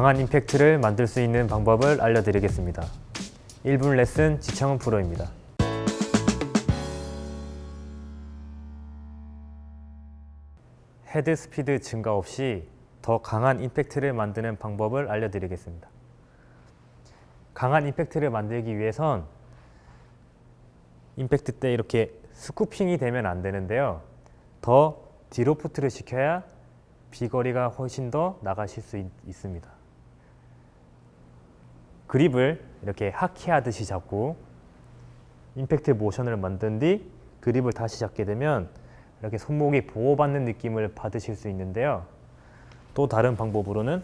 강한 임팩트를 만들 수 있는 방법을 알려드리겠습니다. 1분 레슨 지창훈 프로입니다. 헤드 스피드 증가 없이 더 강한 임팩트를 만드는 방법을 알려드리겠습니다. 강한 임팩트를 만들기 위해선 임팩트 때 이렇게 스쿠핑이 되면 안 되는데요. 더 디로프트를 시켜야 비거리가 훨씬 더 나가실 수 있, 있습니다. 그립을 이렇게 하키하듯이 잡고 임팩트 모션을 만든 뒤 그립을 다시 잡게 되면 이렇게 손목이 보호받는 느낌을 받으실 수 있는데요. 또 다른 방법으로는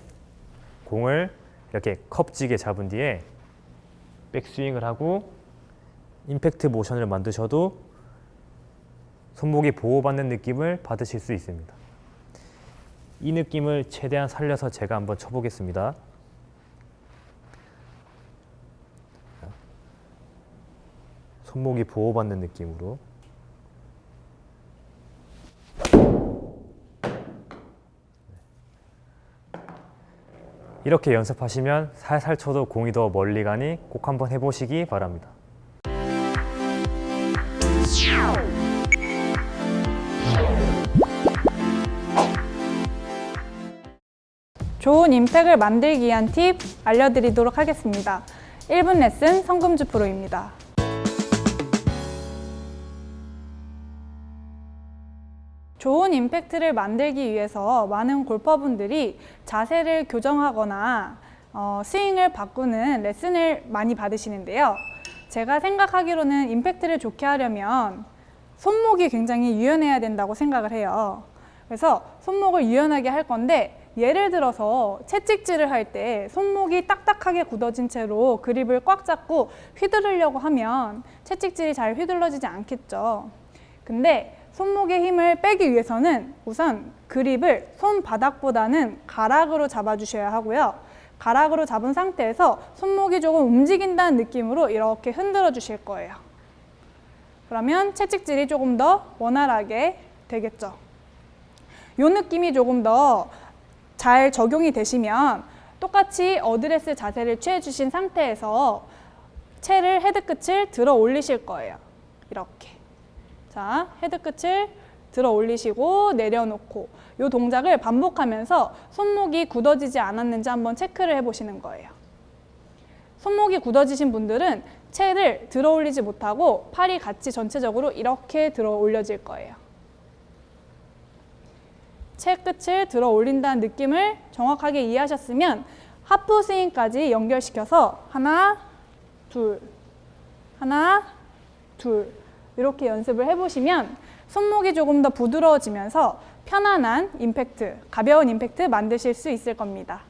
공을 이렇게 컵지게 잡은 뒤에 백스윙을 하고 임팩트 모션을 만드셔도 손목이 보호받는 느낌을 받으실 수 있습니다. 이 느낌을 최대한 살려서 제가 한번 쳐보겠습니다. 손목이 보호받는 느낌으로 이렇게 연습하시면 살살 쳐도 공이 더 멀리 가니 꼭 한번 해보시기 바랍니다. 좋은 임팩을 만들기 위한 팁 알려드리도록 하겠습니다. 1분 레슨 성금주 프로입니다. 좋은 임팩트를 만들기 위해서 많은 골퍼분들이 자세를 교정하거나 어, 스윙을 바꾸는 레슨을 많이 받으시는데요. 제가 생각하기로는 임팩트를 좋게 하려면 손목이 굉장히 유연해야 된다고 생각을 해요. 그래서 손목을 유연하게 할 건데 예를 들어서 채찍질을 할 때 손목이 딱딱하게 굳어진 채로 그립을 꽉 잡고 휘두르려고 하면 채찍질이 잘 휘둘러지지 않겠죠. 근데 손목의 힘을 빼기 위해서는 우선 그립을 손바닥보다는 가락으로 잡아주셔야 하고요. 가락으로 잡은 상태에서 손목이 조금 움직인다는 느낌으로 이렇게 흔들어 주실 거예요. 그러면 채찍질이 조금 더 원활하게 되겠죠. 요 느낌이 조금 더 잘 적용이 되시면 똑같이 어드레스 자세를 취해 주신 상태에서 채를 헤드 끝을 들어 올리실 거예요. 이렇게. 자, 헤드 끝을 들어 올리시고 내려놓고 이 동작을 반복하면서 손목이 굳어지지 않았는지 한번 체크를 해보시는 거예요. 손목이 굳어지신 분들은 채를 들어 올리지 못하고 팔이 같이 전체적으로 이렇게 들어 올려질 거예요. 채 끝을 들어 올린다는 느낌을 정확하게 이해하셨으면 하프 스윙까지 연결시켜서 하나, 둘, 하나, 둘 이렇게 연습을 해보시면 손목이 조금 더 부드러워지면서 편안한 임팩트, 가벼운 임팩트 만드실 수 있을 겁니다.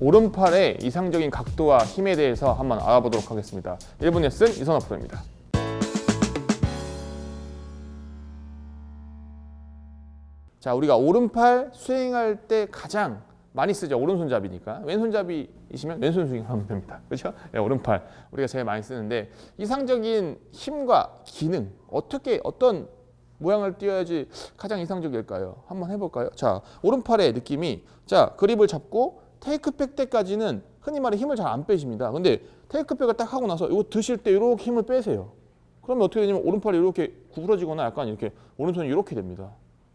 오른팔의 이상적인 각도와 힘에 대해서 한번 알아보도록 하겠습니다. 1분 레슨 이선호 프로입니다. 자, 우리가 오른팔 스윙할 때 가장 많이 쓰죠. 오른손잡이니까. 왼손잡이이시면 왼손 스윙하면 됩니다. 그렇죠? 네, 오른팔 우리가 제일 많이 쓰는데 이상적인 힘과 기능 어떻게 어떤 모양을 띄어야지 가장 이상적일까요? 한번 해볼까요? 자, 오른팔의 느낌이 자 그립을 잡고 테이크백 때까지는 흔히 말해 힘을 잘 안 빼십니다. 근데 테이크백을 딱 하고 나서 이거 드실 때 이렇게 힘을 빼세요. 그러면 어떻게 되냐면 오른팔이 이렇게 구부러지거나 약간 이렇게 오른손이 이렇게 됩니다.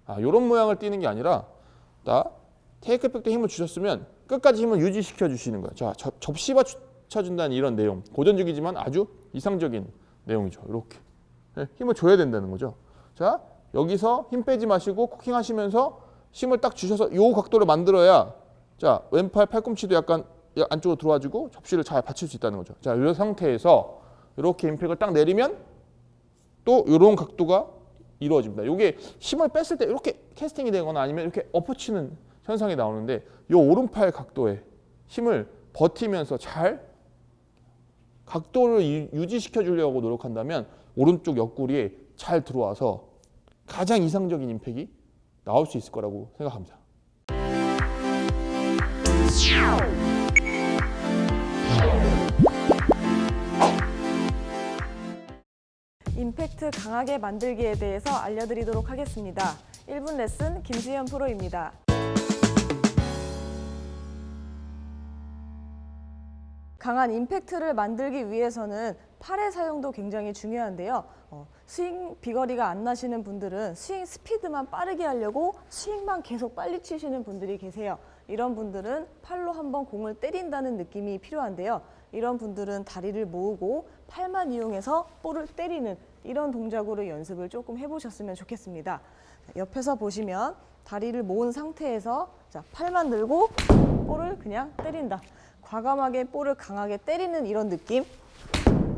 아, 이런 모양을 띄는 게 아니라 딱 테이크백 때 힘을 주셨으면 끝까지 힘을 유지시켜 주시는 거예요. 자, 접, 접시 받쳐준다는 이런 내용. 고전적이지만 아주 이상적인 내용이죠. 이렇게. 네, 힘을 줘야 된다는 거죠. 자, 여기서 힘 빼지 마시고 코킹 하시면서 힘을 딱 주셔서 요 각도를 만들어야 자, 왼팔 팔꿈치도 약간 안쪽으로 들어와주고 접시를 잘 받칠 수 있다는 거죠. 자, 이 상태에서 이렇게 임팩을 딱 내리면 또 이런 각도가 이루어집니다. 이게 힘을 뺐을 때 이렇게 캐스팅이 되거나 아니면 이렇게 엎어치는 현상이 나오는데 이 오른팔 각도에 힘을 버티면서 잘 각도를 유- 유지시켜 주려고 노력한다면 오른쪽 옆구리에 잘 들어와서 가장 이상적인 임팩이 나올 수 있을 거라고 생각합니다. 임팩트 강하게 만들기에 대해서 알려드리도록 하겠습니다. 1분 레슨 김수현 프로입니다. 강한 임팩트를 만들기 위해서는 팔의 사용도 굉장히 중요한데요. 어, 스윙 비거리가 안 나시는 분들은 스윙 스피드만 빠르게 하려고 스윙만 계속 빨리 치시는 분들이 계세요. 이런 분들은 팔로 한번 공을 때린다는 느낌이 필요한데요. 이런 분들은 다리를 모으고 팔만 이용해서 볼을 때리는 이런 동작으로 연습을 조금 해보셨으면 좋겠습니다. 자, 옆에서 보시면 다리를 모은 상태에서 자, 팔만 들고 볼을 그냥 때린다. 과감하게 볼을 강하게 때리는 이런 느낌.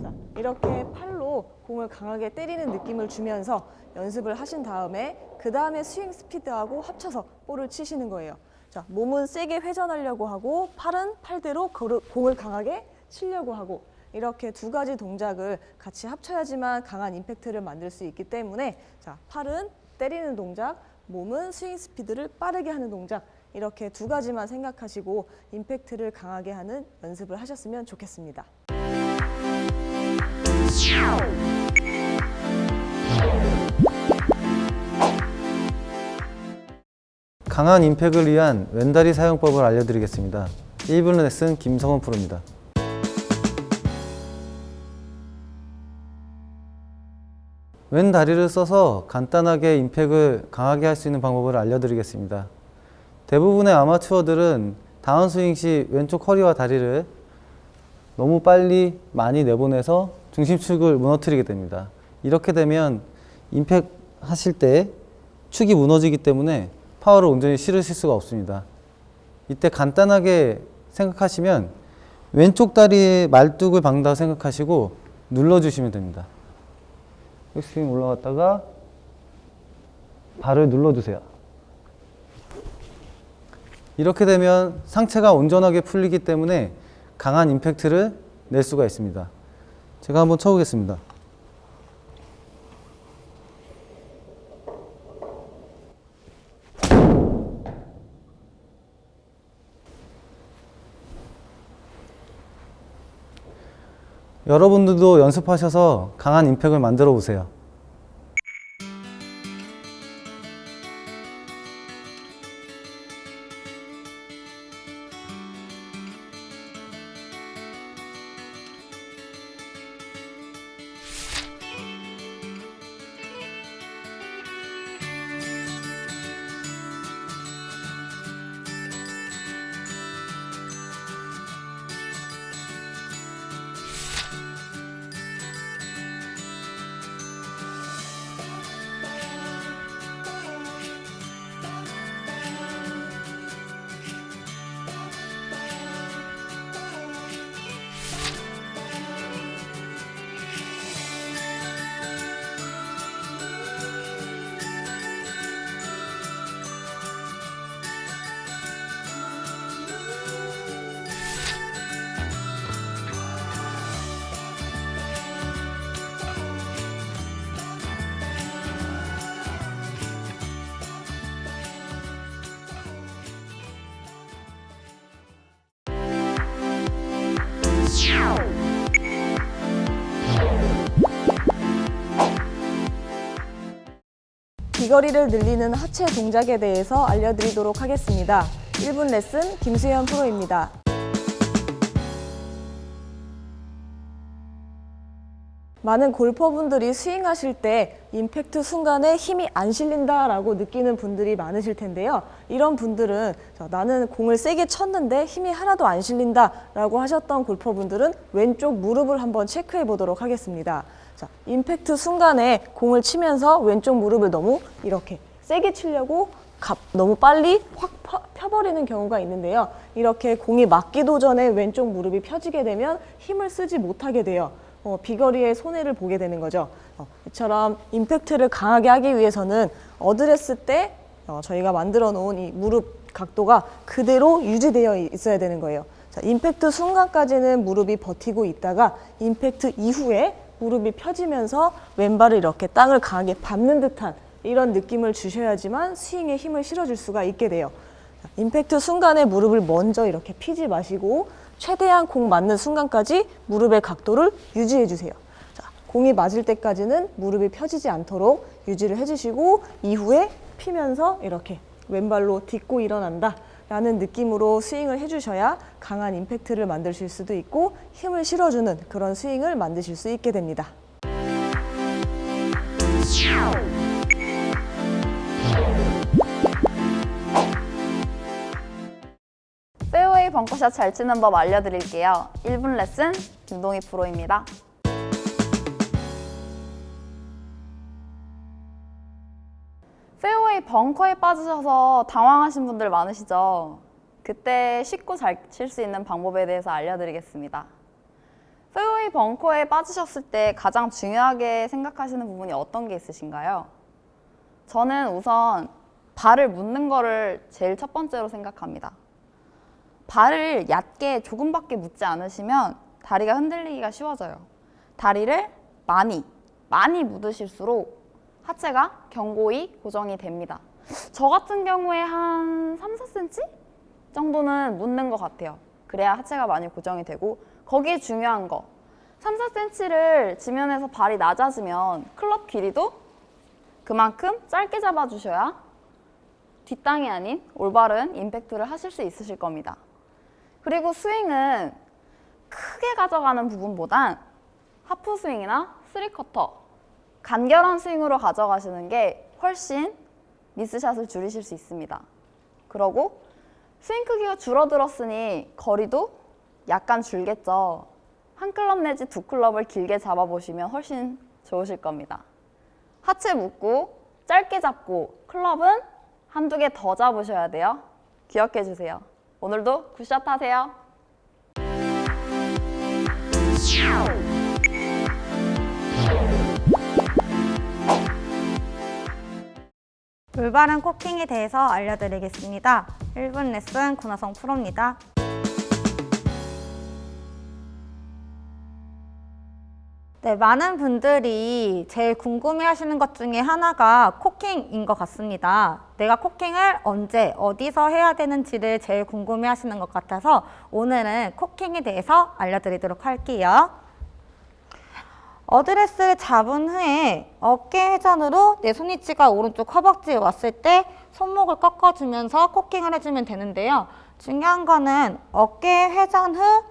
자, 이렇게 팔로 공을 강하게 때리는 느낌을 주면서 연습을 하신 다음에 그 다음에 스윙 스피드하고 합쳐서 볼을 치시는 거예요. 자, 몸은 세게 회전하려고 하고 팔은 팔대로 공을 강하게 치려고 하고 이렇게 두 가지 동작을 같이 합쳐야지만 강한 임팩트를 만들 수 있기 때문에 자, 팔은 때리는 동작, 몸은 스윙 스피드를 빠르게 하는 동작 이렇게 두 가지만 생각하시고 임팩트를 강하게 하는 연습을 하셨으면 좋겠습니다. 강한 임팩을 위한 왼다리 사용법을 알려드리겠습니다. 1분 레슨 김성원 프로입니다. 왼 다리를 써서 간단하게 임팩을 강하게 할 수 있는 방법을 알려드리겠습니다. 대부분의 아마추어들은 다운스윙 시 왼쪽 허리와 다리를 너무 빨리 많이 내보내서 중심축을 무너뜨리게 됩니다. 이렇게 되면 임팩 하실 때 축이 무너지기 때문에 파워를 온전히 실으실 수가 없습니다. 이때 간단하게 생각하시면 왼쪽 다리에 말뚝을 박는다고 생각하시고 눌러주시면 됩니다. 스윙 올라갔다가 발을 눌러주세요. 이렇게 되면 상체가 온전하게 풀리기 때문에 강한 임팩트를 낼 수가 있습니다. 제가 한번 쳐보겠습니다. 여러분들도 연습하셔서 강한 임팩을 만들어 보세요. 비거리를 늘리는 하체 동작에 대해서 알려드리도록 하겠습니다. 1분 레슨 김수현 프로입니다. 많은 골퍼분들이 스윙하실 때 임팩트 순간에 힘이 안 실린다라고 느끼는 분들이 많으실 텐데요. 이런 분들은 자, 나는 공을 세게 쳤는데 힘이 하나도 안 실린다라고 하셨던 골퍼분들은 왼쪽 무릎을 한번 체크해 보도록 하겠습니다. 자, 임팩트 순간에 공을 치면서 왼쪽 무릎을 너무 이렇게 세게 치려고 갑, 너무 빨리 확 펴, 펴버리는 경우가 있는데요. 이렇게 공이 맞기도 전에 왼쪽 무릎이 펴지게 되면 힘을 쓰지 못하게 돼요. 어, 비거리의 손해를 보게 되는 거죠. 어, 이처럼 임팩트를 강하게 하기 위해서는 어드레스 때 어, 저희가 만들어 놓은 이 무릎 각도가 그대로 유지되어 있어야 되는 거예요. 자, 임팩트 순간까지는 무릎이 버티고 있다가 임팩트 이후에 무릎이 펴지면서 왼발을 이렇게 땅을 강하게 밟는 듯한 이런 느낌을 주셔야지만 스윙에 힘을 실어줄 수가 있게 돼요. 자, 임팩트 순간에 무릎을 먼저 이렇게 피지 마시고 최대한 공 맞는 순간까지 무릎의 각도를 유지해 주세요. 자, 공이 맞을 때까지는 무릎이 펴지지 않도록 유지를 해주시고 이후에 피면서 이렇게 왼발로 딛고 일어난다. 라는 느낌으로 스윙을 해주셔야 강한 임팩트를 만드실 수도 있고 힘을 실어주는 그런 스윙을 만드실 수 있게 됩니다. 벙커샷 잘 치는 법 알려드릴게요. 1분 레슨 김동희 프로입니다. 페어웨이 벙커에 빠지셔서 당황하신 분들 많으시죠? 그때 쉽고 잘 칠 수 있는 방법에 대해서 알려드리겠습니다. 페어웨이 벙커에 빠지셨을 때 가장 중요하게 생각하시는 부분이 어떤 게 있으신가요? 저는 우선 발을 묻는 거를 제일 첫 번째로 생각합니다. 발을 얕게 조금밖에 묻지 않으시면 다리가 흔들리기가 쉬워져요. 다리를 많이, 많이 묻으실수록 하체가 견고히 고정이 됩니다. 저 같은 경우에 한 3, 4cm 정도는 묻는 것 같아요. 그래야 하체가 많이 고정이 되고 거기에 중요한 거 3, 4cm를 지면에서 발이 낮아지면 클럽 길이도 그만큼 짧게 잡아주셔야 뒷땅이 아닌 올바른 임팩트를 하실 수 있으실 겁니다. 그리고 스윙은 크게 가져가는 부분보단 하프 스윙이나 쓰리커터 간결한 스윙으로 가져가시는 게 훨씬 미스샷을 줄이실 수 있습니다. 그러고 스윙 크기가 줄어들었으니 거리도 약간 줄겠죠. 한 클럽 내지 두 클럽을 길게 잡아보시면 훨씬 좋으실 겁니다. 하체 묶고 짧게 잡고 클럽은 한두 개 더 잡으셔야 돼요. 기억해 주세요. 오늘도 굿샷 하세요. 올바른 코킹에 대해서 알려드리겠습니다. 1분 레슨 권하성 프로입니다. 네, 많은 분들이 제일 궁금해 하시는 것 중에 하나가 코킹인 것 같습니다. 내가 코킹을 언제, 어디서 해야 되는지를 제일 궁금해 하시는 것 같아서 오늘은 코킹에 대해서 알려드리도록 할게요. 어드레스를 잡은 후에 어깨 회전으로 내 손위치가 오른쪽 허벅지에 왔을 때 손목을 꺾어주면서 코킹을 해주면 되는데요. 중요한 거는 어깨 회전 후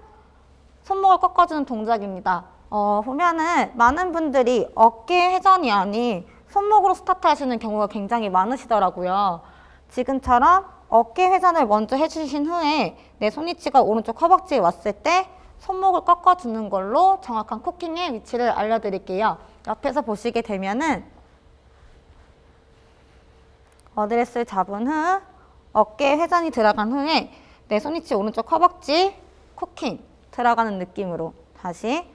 손목을 꺾어주는 동작입니다. 어, 보면은 많은 분들이 어깨 회전이 아닌 손목으로 스타트 하시는 경우가 굉장히 많으시더라고요. 지금처럼 어깨 회전을 먼저 해주신 후에 내 손위치가 오른쪽 허벅지에 왔을 때 손목을 꺾어주는 걸로 정확한 코킹의 위치를 알려드릴게요. 옆에서 보시게 되면은 어드레스를 잡은 후 어깨 회전이 들어간 후에 내 손위치 오른쪽 허벅지 코킹 들어가는 느낌으로 다시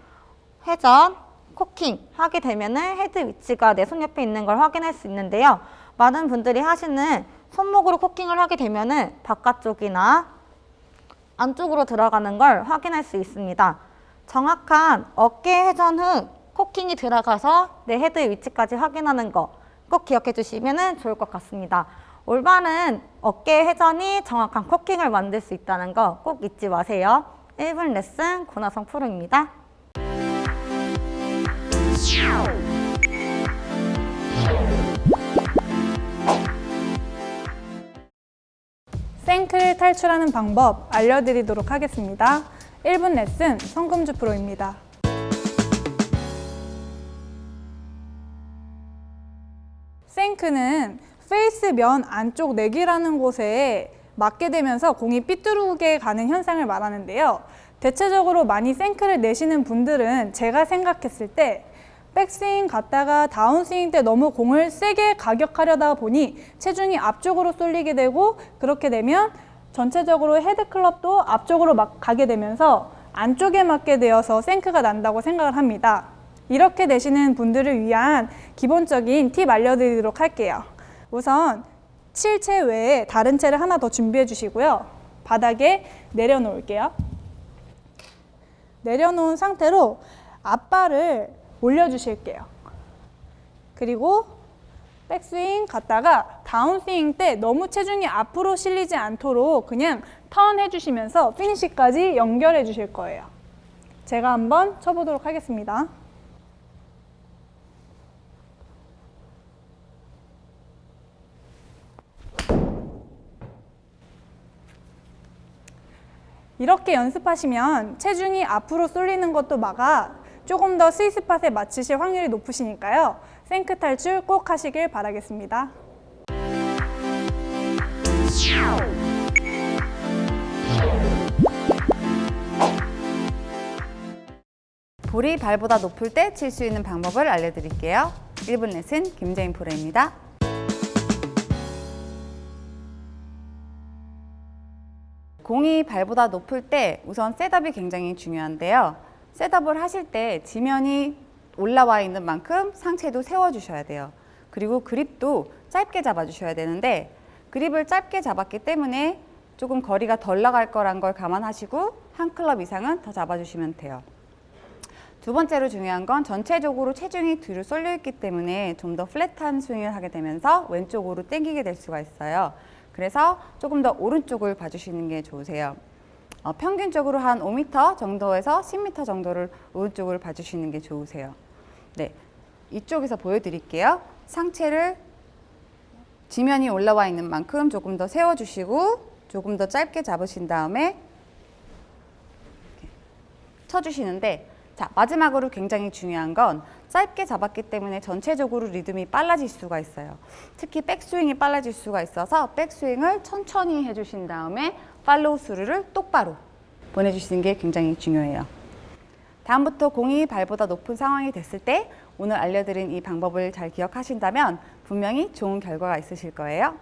회전 코킹 하게 되면은 헤드 위치가 내 손 옆에 있는 걸 확인할 수 있는데요. 많은 분들이 하시는 손목으로 코킹을 하게 되면은 바깥쪽이나 안쪽으로 들어가는 걸 확인할 수 있습니다. 정확한 어깨 회전 후 코킹이 들어가서 내 헤드 위치까지 확인하는 거 꼭 기억해 주시면 좋을 것 같습니다. 올바른 어깨 회전이 정확한 코킹을 만들 수 있다는 거 꼭 잊지 마세요. 1분 레슨 고나성 프로입니다. 생크를 탈출하는 방법 알려드리도록 하겠습니다. 1분 레슨 성금주 프로입니다. 생크는 페이스 면 안쪽 내기라는 곳에 맞게 되면서 공이 삐뚤게 가는 현상을 말하는데요. 대체적으로 많이 생크를 내시는 분들은 제가 생각했을 때 백스윙 갔다가 다운스윙 때 너무 공을 세게 가격하려다 보니 체중이 앞쪽으로 쏠리게 되고 그렇게 되면 전체적으로 헤드클럽도 앞쪽으로 막 가게 되면서 안쪽에 맞게 되어서 생크가 난다고 생각을 합니다. 이렇게 되시는 분들을 위한 기본적인 팁 알려드리도록 할게요. 우선 칠채 외에 다른 채를 하나 더 준비해 주시고요. 바닥에 내려놓을게요. 내려놓은 상태로 앞발을 올려주실게요. 그리고 백스윙 갔다가 다운스윙 때 너무 체중이 앞으로 실리지 않도록 그냥 턴 해주시면서 피니쉬까지 연결해 주실 거예요. 제가 한번 쳐보도록 하겠습니다. 이렇게 연습하시면 체중이 앞으로 쏠리는 것도 막아 조금 더 스위스팟에 맞추실 확률이 높으시니까요. 생크 탈출 꼭 하시길 바라겠습니다. 볼이 발보다 높을 때 칠 수 있는 방법을 알려드릴게요. 1분 레슨 김재인 프로입니다. 공이 발보다 높을 때 우선 셋업이 굉장히 중요한데요. 셋업을 하실 때 지면이 올라와 있는 만큼 상체도 세워주셔야 돼요. 그리고 그립도 짧게 잡아주셔야 되는데 그립을 짧게 잡았기 때문에 조금 거리가 덜 나갈 거란 걸 감안하시고 한 클럽 이상은 더 잡아주시면 돼요. 두 번째로 중요한 건 전체적으로 체중이 뒤로 쏠려 있기 때문에 좀 더 플랫한 스윙을 하게 되면서 왼쪽으로 당기게 될 수가 있어요. 그래서 조금 더 오른쪽을 봐주시는 게 좋으세요. 어, 평균적으로 한 5m 정도에서 10m 정도를 오른쪽을 봐주시는 게 좋으세요. 네, 이쪽에서 보여드릴게요. 상체를 지면이 올라와 있는 만큼 조금 더 세워주시고 조금 더 짧게 잡으신 다음에 쳐주시는데 자 마지막으로 굉장히 중요한 건 짧게 잡았기 때문에 전체적으로 리듬이 빨라질 수가 있어요. 특히 백스윙이 빨라질 수가 있어서 백스윙을 천천히 해주신 다음에 팔로우 스루를 똑바로 보내주시는 게 굉장히 중요해요. 다음부터 공이 발보다 높은 상황이 됐을 때 오늘 알려드린 이 방법을 잘 기억하신다면 분명히 좋은 결과가 있으실 거예요.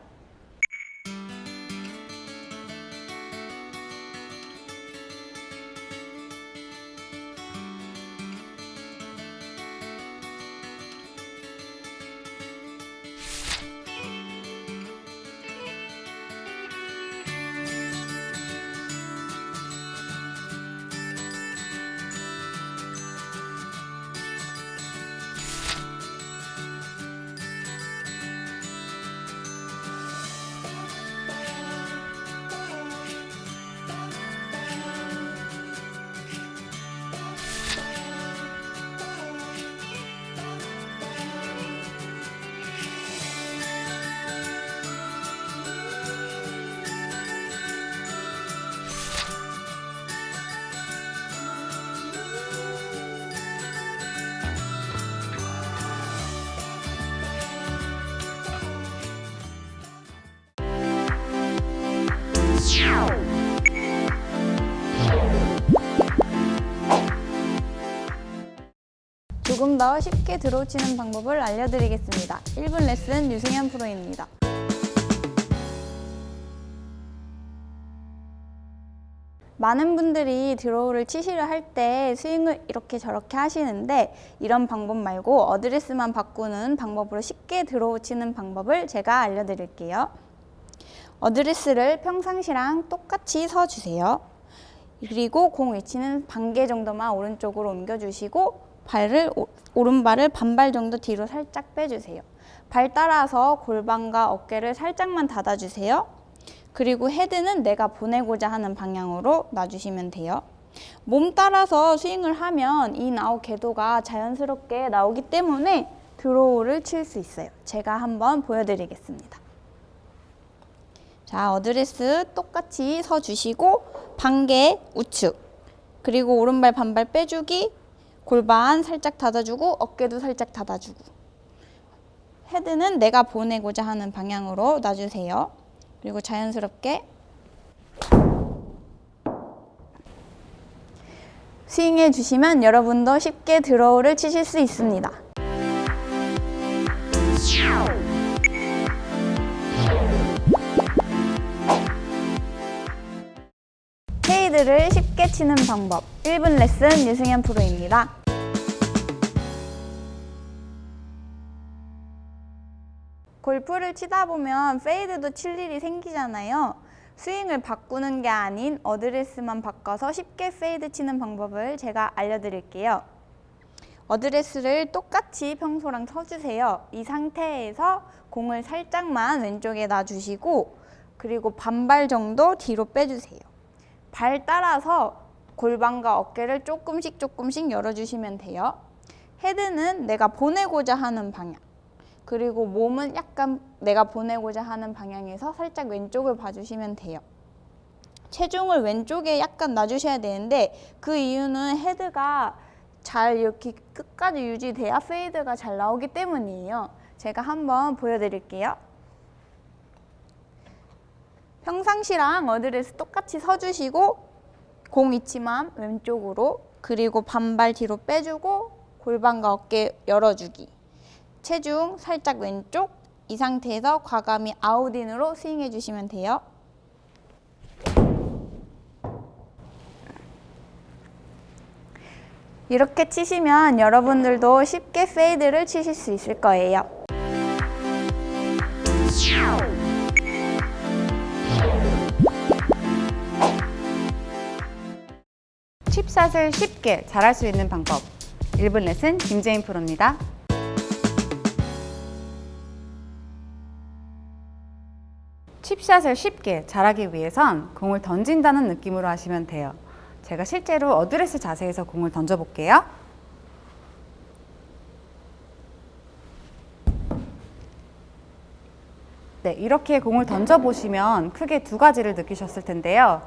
조금 더 쉽게 들어치는 방법을 알려드리겠습니다. 1분 레슨 유승현 프로입니다. 많은 분들이 드로우를 치시려 할때 스윙을 이렇게 저렇게 하시는데 이런 방법 말고 어드레스만 바꾸는 방법으로 쉽게 드로우 치는 방법을 제가 알려드릴게요. 어드레스를 평상시랑 똑같이 서주세요. 그리고 공 위치는 반개 정도만 오른쪽으로 옮겨주시고 발을 오, 오른발을 반발 정도 뒤로 살짝 빼주세요. 발 따라서 골반과 어깨를 살짝만 닫아주세요. 그리고 헤드는 내가 보내고자 하는 방향으로 놔주시면 돼요. 몸 따라서 스윙을 하면 인, 아웃 궤도가 자연스럽게 나오기 때문에 드로우를 칠 수 있어요. 제가 한번 보여드리겠습니다. 자, 어드레스 똑같이 서주시고 반개 우측 그리고 오른발 반발 빼주기 골반 살짝 닫아주고 어깨도 살짝 닫아주고 헤드는 내가 보내고자 하는 방향으로 놔주세요. 그리고 자연스럽게 스윙해 주시면 여러분도 쉽게 드로우를 치실 수 있습니다. 페이드를 쉽게 치는 방법 1분 레슨 유승현 프로입니다. 골프를 치다 보면 페이드도 칠 일이 생기잖아요. 스윙을 바꾸는 게 아닌 어드레스만 바꿔서 쉽게 페이드 치는 방법을 제가 알려드릴게요. 어드레스를 똑같이 평소랑 쳐주세요. 이 상태에서 공을 살짝만 왼쪽에 놔주시고 그리고 반발 정도 뒤로 빼주세요. 발 따라서 골반과 어깨를 조금씩 조금씩 열어주시면 돼요. 헤드는 내가 보내고자 하는 방향. 그리고 몸은 약간 내가 보내고자 하는 방향에서 살짝 왼쪽을 봐주시면 돼요. 체중을 왼쪽에 약간 놔주셔야 되는데 그 이유는 헤드가 잘 이렇게 끝까지 유지돼야 페이드가 잘 나오기 때문이에요. 제가 한번 보여드릴게요. 평상시랑 어드레스 똑같이 서주시고 공 위치만 왼쪽으로 그리고 반발 뒤로 빼주고 골반과 어깨 열어주기 체중 살짝 왼쪽 이 상태에서 과감히 아웃인으로 스윙해 주시면 돼요. 이렇게 치시면 여러분들도 쉽게 페이드를 치실 수 있을 거예요. 칩샷을 쉽게 잘할 수 있는 방법 1분 레슨 김재인 프로입니다. 칩샷을 쉽게 잘하기 위해선 공을 던진다는 느낌으로 하시면 돼요. 제가 실제로 어드레스 자세에서 공을 던져 볼게요. 네, 이렇게 공을 던져 보시면 크게 두 가지를 느끼셨을 텐데요.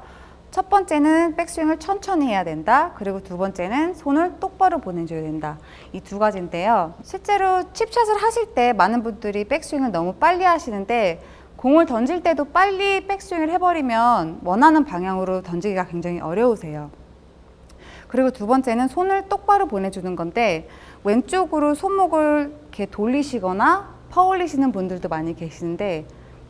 첫 번째는 백스윙을 천천히 해야 된다. 그리고 두 번째는 손을 똑바로 보내줘야 된다. 이 두 가지인데요. 실제로 칩샷을 하실 때 많은 분들이 백스윙을 너무 빨리 하시는데 공을 던질 때도 빨리 백스윙을 해버리면 원하는 방향으로 던지기가 굉장히 어려우세요. 그리고 두 번째는 손을 똑바로 보내주는 건데 왼쪽으로 손목을 이렇게 돌리시거나 퍼올리시는 분들도 많이 계시는데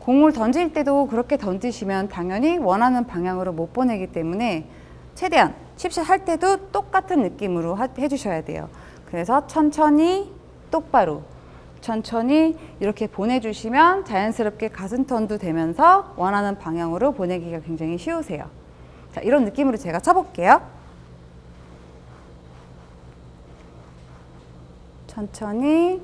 공을 던질 때도 그렇게 던지시면 당연히 원하는 방향으로 못 보내기 때문에 최대한 칩샷 할 때도 똑같은 느낌으로 하- 해주셔야 돼요. 그래서 천천히 똑바로 천천히 이렇게 보내주시면 자연스럽게 가슴 턴도 되면서 원하는 방향으로 보내기가 굉장히 쉬우세요. 자, 이런 느낌으로 제가 쳐볼게요. 천천히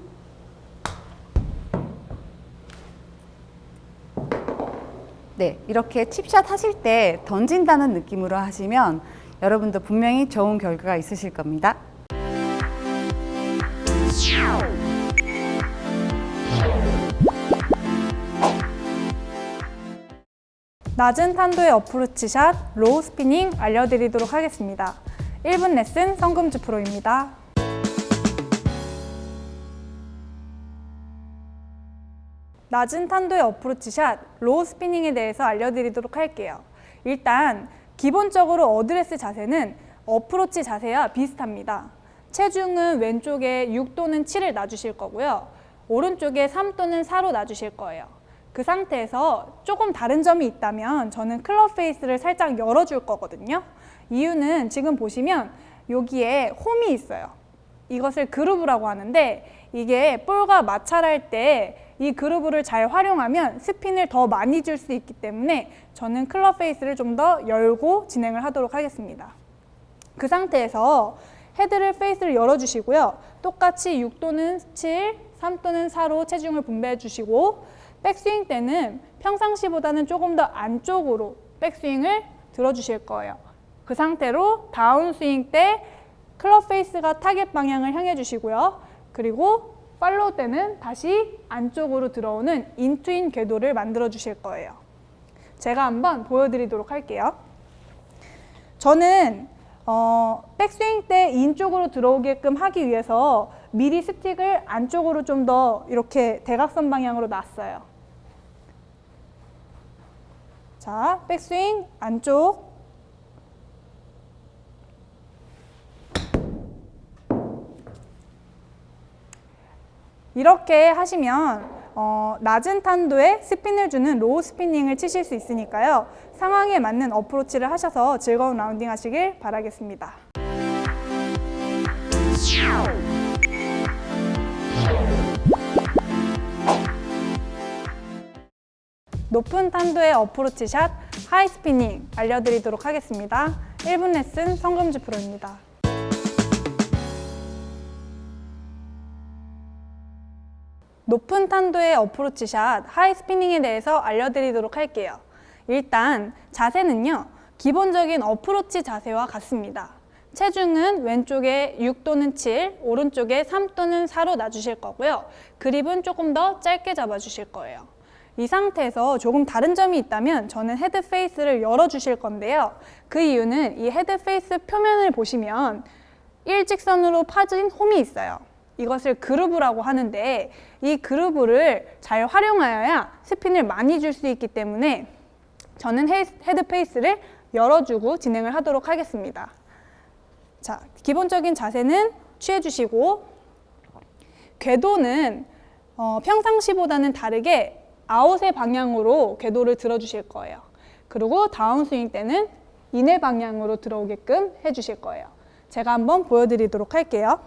네, 이렇게 칩샷 하실 때 던진다는 느낌으로 하시면 여러분도 분명히 좋은 결과가 있으실 겁니다. 낮은 탄도의 어프로치 샷, 로우 스피닝 알려드리도록 하겠습니다. 1분 레슨 성금주 프로입니다. 낮은 탄도의 어프로치 샷, 로우 스피닝에 대해서 알려드리도록 할게요. 일단 기본적으로 어드레스 자세는 어프로치 자세와 비슷합니다. 체중은 왼쪽에 6 또는 7을 놔주실 거고요. 오른쪽에 3 또는 4로 놔주실 거예요. 그 상태에서 조금 다른 점이 있다면 저는 클럽 페이스를 살짝 열어줄 거거든요. 이유는 지금 보시면 여기에 홈이 있어요. 이것을 그루브라고 하는데 이게 볼과 마찰할 때 이 그루브를 잘 활용하면 스핀을 더 많이 줄 수 있기 때문에 저는 클럽 페이스를 좀 더 열고 진행을 하도록 하겠습니다. 그 상태에서 헤드를 페이스를 열어주시고요. 똑같이 6 또는 7, 3 또는 4로 체중을 분배해 주시고 백스윙 때는 평상시보다는 조금 더 안쪽으로 백스윙을 들어주실 거예요. 그 상태로 다운스윙 때 클럽 페이스가 타겟 방향을 향해 주시고요. 그리고 팔로우 때는 다시 안쪽으로 들어오는 인투인 궤도를 만들어 주실 거예요. 제가 한번 보여드리도록 할게요. 저는 어, 백스윙 때 인 쪽으로 들어오게끔 하기 위해서 미리 스틱을 안쪽으로 좀 더 이렇게 대각선 방향으로 놨어요. 자, 백스윙 안쪽. 이렇게 하시면 어, 낮은 탄도에 스핀을 주는 로우 스피닝을 치실 수 있으니까요. 상황에 맞는 어프로치를 하셔서 즐거운 라운딩 하시길 바라겠습니다. 높은 탄도의 어프로치 샷, 하이 스피닝 알려드리도록 하겠습니다. 1분 레슨 성금주 프로입니다. 높은 탄도의 어프로치 샷, 하이 스피닝에 대해서 알려드리도록 할게요. 일단 자세는요, 기본적인 어프로치 자세와 같습니다. 체중은 왼쪽에 6 또는 7, 오른쪽에 3 또는 4로 놔주실 거고요. 그립은 조금 더 짧게 잡아주실 거예요. 이 상태에서 조금 다른 점이 있다면 저는 헤드 페이스를 열어주실 건데요. 그 이유는 이 헤드 페이스 표면을 보시면 일직선으로 파진 홈이 있어요. 이것을 그루브라고 하는데 이 그루브를 잘 활용하여야 스핀을 많이 줄 수 있기 때문에 저는 헤- 헤드 페이스를 열어주고 진행을 하도록 하겠습니다. 자, 기본적인 자세는 취해주시고 궤도는 어, 평상시보다는 다르게 아웃의 방향으로 궤도를 들어주실 거예요. 그리고 다운스윙 때는 인의 방향으로 들어오게끔 해주실 거예요. 제가 한번 보여드리도록 할게요.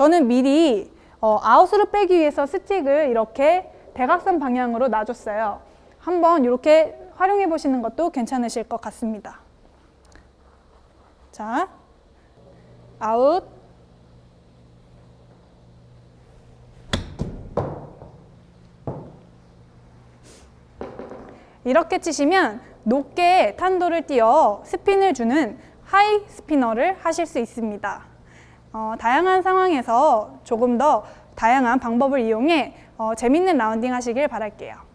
저는 미리 어, 아웃으로 빼기 위해서 스틱을 이렇게 대각선 방향으로 놔줬어요. 한번 이렇게 활용해 보시는 것도 괜찮으실 것 같습니다. 자, 아웃. 이렇게 치시면 높게 탄도를 띄어 스핀을 주는 하이 스피너를 하실 수 있습니다. 어, 다양한 상황에서 조금 더 다양한 방법을 이용해 어, 재밌는 라운딩 하시길 바랄게요.